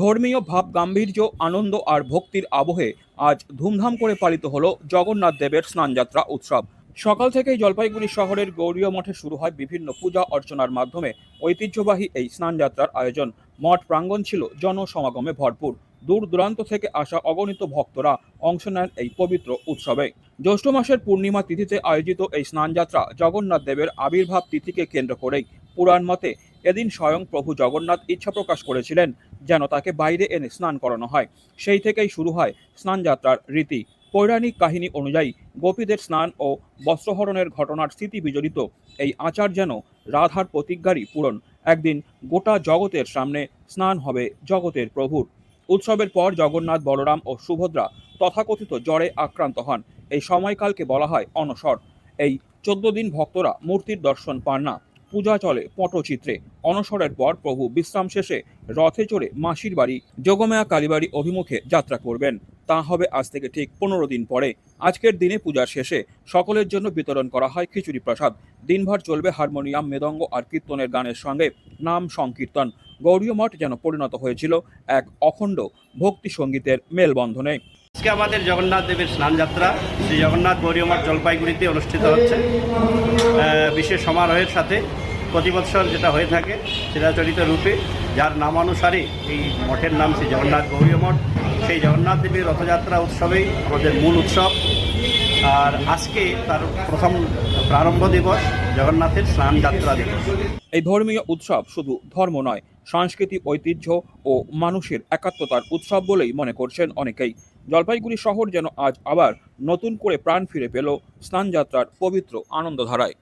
ধর্মীয় ভাব, গাম্ভীর্য, আনন্দ আর ভক্তির আবহে আজ ধুমধাম করে পালিত হলো জগন্নাথ দেবের স্নানযাত্রা উৎসব। সকাল থেকেই জলপাইগুড়ি শহরের গৌরীয় মঠে শুরু হয় বিভিন্ন পূজা অর্চনার মাধ্যমে ঐতিহ্যবাহী এই স্নানযাত্রার আয়োজন। মঠ প্রাঙ্গণ ছিল জনসমাগমে ভরপুর। দূর দূরান্ত থেকে আসা অগণিত ভক্তরা অংশ নেন এই পবিত্র উৎসবে। জ্যৈষ্ঠ মাসের পূর্ণিমা তিথিতে আয়োজিত এই স্নানযাত্রা জগন্নাথ দেবের আবির্ভাব তিথিকে কেন্দ্র করেই পুরাণ মতে, এদিন স্বয়ং প্রভু জগন্নাথ ইচ্ছা প্রকাশ করেছিলেন যেন তাকে বাইরে এনে স্নান করানো হয়। সেই থেকেই শুরু হয় স্নানযাত্রার রীতি। পৌরাণিক কাহিনী অনুযায়ী, গোপীদের স্নান ও বস্ত্রহরণের ঘটনার স্মৃতি বিজড়িত এই আচার যেন রাধার প্রতিজ্ঞারই পূরণ। একদিন গোটা জগতের সামনে স্নান হবে জগতের প্রভুর। উৎসবের পর জগন্নাথ, বলরাম ও সুভদ্রা তথাকথিত জ্বরে আক্রান্ত হন। এই সময়কালকে বলা হয় অনসর এই চোদ্দ দিন ভক্তরা মূর্তির দর্শন পান না। পূজা চলে পটচিত্রে। অনসরের পর প্রভু বিশ্রাম শেষে রথে চড়ে মাসির বাড়ি যোগমায়া কালীবাড়ি অভিমুখে যাত্রা করবেন। তা হবে আজ থেকে ঠিক পনেরো দিন পরে। আজকের দিনে পূজার শেষে সকলের জন্য বিতরণ করা হয় খিচুড়ি প্রসাদ। দিনভর চলবে হারমোনিয়াম, মৃদঙ্গ আর কীর্তনের গানের সঙ্গে নাম সংকীর্তন। গৌরীয় মঠ যেন পরিণত হয়েছিল এক অখণ্ড ভক্তি সঙ্গীতের মেলবন্ধনে। আজকে আমাদের জগন্নাথ দেবের স্নানযাত্রা। শ্রী জগন্নাথ গৌরী মঠ জলপাইগুড়িতে অনুষ্ঠিত হচ্ছে। বিশেষ সমারোহের সাথে প্রতি বৎসর যেটা হয়ে থাকে, সেটা চরিত রূপে, যার নামানুসারে এই মঠের নাম শ্রী জগন্নাথ গৌরী মঠ। সেই জগন্নাথ দেবের রথযাত্রা উৎসবেই আমাদের মূল উৎসব। আর আজকে তার প্রথম প্রারম্ভ দিবস জগন্নাথের স্নানযাত্রা দিবস। এই ধর্মীয় উৎসব শুধু ধর্ম নয়, সাংস্কৃতিক ঐতিহ্য ও মানুষের একাত্মতার উৎসব বলেই মনে করছেন অনেকেই। জলপাইগুড়ি শহর যেন আজ আবার নতুন করে প্রাণ ফিরে পেল স্নানযাত্রার পবিত্র আনন্দধারায়।